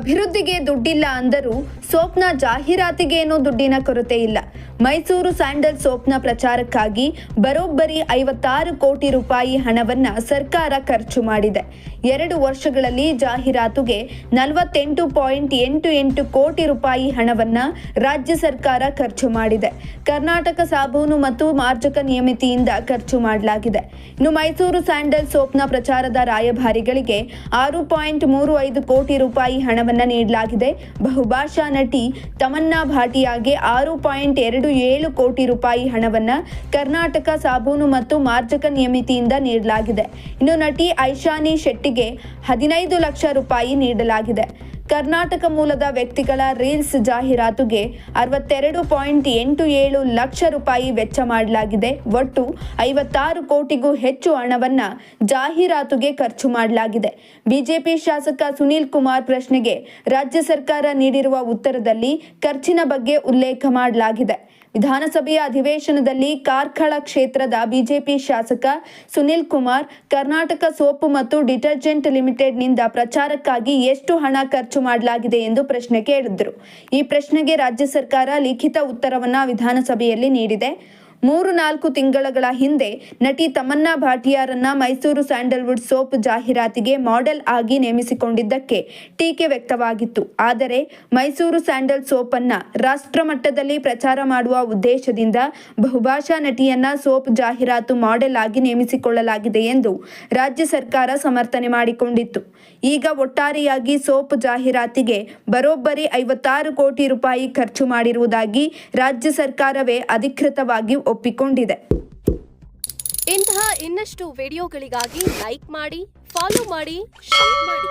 ಅಭಿವೃದ್ಧಿಗೆ ದುಡ್ಡಿಲ್ಲ ಅಂದರೂ ಸೋಪ್ನ ಜಾಹೀರಾತಿಗೇನೂ ದುಡ್ಡಿನ ಕೊರತೆ ಇಲ್ಲ. ಮೈಸೂರು ಸ್ಯಾಂಡಲ್ ಸೋಪ್ನ ಪ್ರಚಾರಕ್ಕಾಗಿ ಬರೋಬ್ಬರಿ ಐವತ್ತಾರು ಕೋಟಿ ರೂಪಾಯಿ ಹಣವನ್ನ ಸರ್ಕಾರ ಖರ್ಚು ಮಾಡಿದೆ. ಎರಡು ವರ್ಷಗಳಲ್ಲಿ ಜಾಹೀರಾತುಗೆ ನಲವತ್ತೆಂಟು ಪಾಯಿಂಟ್ ಎಂಟು ಎಂಟು ಕೋಟಿ ರೂಪಾಯಿ ಹಣವನ್ನ ರಾಜ್ಯ ಸರ್ಕಾರ ಖರ್ಚು ಮಾಡಿದೆ. ಕರ್ನಾಟಕ ಸಾಬೂನು ಮತ್ತು ಮಾರ್ಜಕ ನಿಯಮಿತಿಯಿಂದ ಖರ್ಚು ಮಾಡಲಾಗಿದೆ. ಇನ್ನು ಮೈಸೂರು ಸ್ಯಾಂಡಲ್ ಸೋಪ್ನ ಪ್ರಚಾರದ ರಾಯಭಾರಿಗಳಿಗೆ ಆರು ಪಾಯಿಂಟ್ ಮೂರು ಐದು ಕೋಟಿ ರೂಪಾಯಿ ಹಣವನ್ನ ನೀಡಲಾಗಿದೆ. ಬಹುಭಾಷಾ ನಟಿ ತಮನ್ನಾ ಭಾಟಿಯಾಗೆ ಆರು ಪಾಯಿಂಟ್ ಎರಡು ಏಳು ಕೋಟಿ ರೂಪಾಯಿ ಹಣವನ್ನ ಕರ್ನಾಟಕ ಸಾಬೂನು ಮತ್ತು ಮಾರ್ಜಕ ನಿಯಮಿತಿಯಿಂದ ನೀಡಲಾಗಿದೆ. ಇನ್ನು ನಟಿ ಐಶಾನಿ ಶೆಟ್ಟಿಗೆ ಹದಿನೈದು ಲಕ್ಷ ರೂಪಾಯಿ ನೀಡಲಾಗಿದೆ. ಕರ್ನಾಟಕ ಮೂಲದ ವ್ಯಕ್ತಿಗಳ ರೀಲ್ಸ್ ಜಾಹೀರಾತುಗೆ ಅರವತ್ತೆರಡು ಪಾಯಿಂಟ್ ಎಂಟು ಏಳು ಲಕ್ಷ ರೂಪಾಯಿ ವೆಚ್ಚ ಮಾಡಲಾಗಿದೆ. ಒಟ್ಟು ಐವತ್ತಾರು ಕೋಟಿಗೂ ಹೆಚ್ಚು ಹಣವನ್ನ ಜಾಹೀರಾತುಗೆ ಖರ್ಚು ಮಾಡಲಾಗಿದೆ. ಬಿಜೆಪಿ ಶಾಸಕ ಸುನೀಲ್ ಕುಮಾರ್ ಪ್ರಶ್ನೆಗೆ ರಾಜ್ಯ ಸರ್ಕಾರ ನೀಡಿರುವ ಉತ್ತರದಲ್ಲಿ ಖರ್ಚಿನ ಬಗ್ಗೆ ಉಲ್ಲೇಖ ಮಾಡಲಾಗಿದೆ. ವಿಧಾನಸಭೆಯ ಅಧಿವೇಶನದಲ್ಲಿ ಕಾರ್ಕಳ ಕ್ಷೇತ್ರದ ಬಿಜೆಪಿ ಶಾಸಕ ಸುನಿಲ್ ಕುಮಾರ್, ಕರ್ನಾಟಕ ಸೋಪು ಮತ್ತು ಡಿಟರ್ಜೆಂಟ್ ಲಿಮಿಟೆಡ್ನಿಂದ ಪ್ರಚಾರಕ್ಕಾಗಿ ಎಷ್ಟು ಹಣ ಖರ್ಚು ಮಾಡಲಾಗಿದೆ ಎಂದು ಪ್ರಶ್ನೆ ಕೇಳಿದ್ರು. ಈ ಪ್ರಶ್ನೆಗೆ ರಾಜ್ಯ ಸರ್ಕಾರ ಲಿಖಿತ ಉತ್ತರವನ್ನು ವಿಧಾನಸಭೆಯಲ್ಲಿ ನೀಡಿದೆ. ಮೂರು ನಾಲ್ಕು ತಿಂಗಳ ಹಿಂದೆ ನಟಿ ತಮನ್ನಾ ಭಾಟಿಯಾರನ್ನ ಮೈಸೂರು ಸ್ಯಾಂಡಲ್ವುಡ್ ಸೋಪ್ ಜಾಹೀರಾತಿಗೆ ಮಾಡೆಲ್ ಆಗಿ ನೇಮಿಸಿಕೊಂಡಿದ್ದಕ್ಕೆ ಟೀಕೆ ವ್ಯಕ್ತವಾಗಿತ್ತು. ಆದರೆ ಮೈಸೂರು ಸ್ಯಾಂಡಲ್ ಸೋಪ್ ಅನ್ನ ರಾಷ್ಟ್ರ ಮಟ್ಟದಲ್ಲಿ ಪ್ರಚಾರ ಮಾಡುವ ಉದ್ದೇಶದಿಂದ ಬಹುಭಾಷಾ ನಟಿಯನ್ನ ಸೋಪ್ ಜಾಹೀರಾತು ಮಾಡೆಲ್ ಆಗಿ ನೇಮಿಸಿಕೊಳ್ಳಲಾಗಿದೆ ಎಂದು ರಾಜ್ಯ ಸರ್ಕಾರ ಸಮರ್ಥನೆ ಮಾಡಿಕೊಂಡಿತ್ತು. ಈಗ ಒಟ್ಟಾರೆಯಾಗಿ ಸೋಪ್ ಜಾಹೀರಾತಿಗೆ ಬರೋಬ್ಬರಿ ಐವತ್ತಾರು ಕೋಟಿ ರೂಪಾಯಿ ಖರ್ಚು ಮಾಡಿರುವುದಾಗಿ ರಾಜ್ಯ ಸರ್ಕಾರವೇ ಅಧಿಕೃತವಾಗಿ ಒಪ್ಪಿಕೊಂಡಿದೆ. ಇಂತಹ ಇನ್ನಷ್ಟು ವಿಡಿಯೋಗಳಿಗಾಗಿ ಲೈಕ್ ಮಾಡಿ ಫಾಲೋ ಮಾಡಿ ಶೇರ್ ಮಾಡಿ.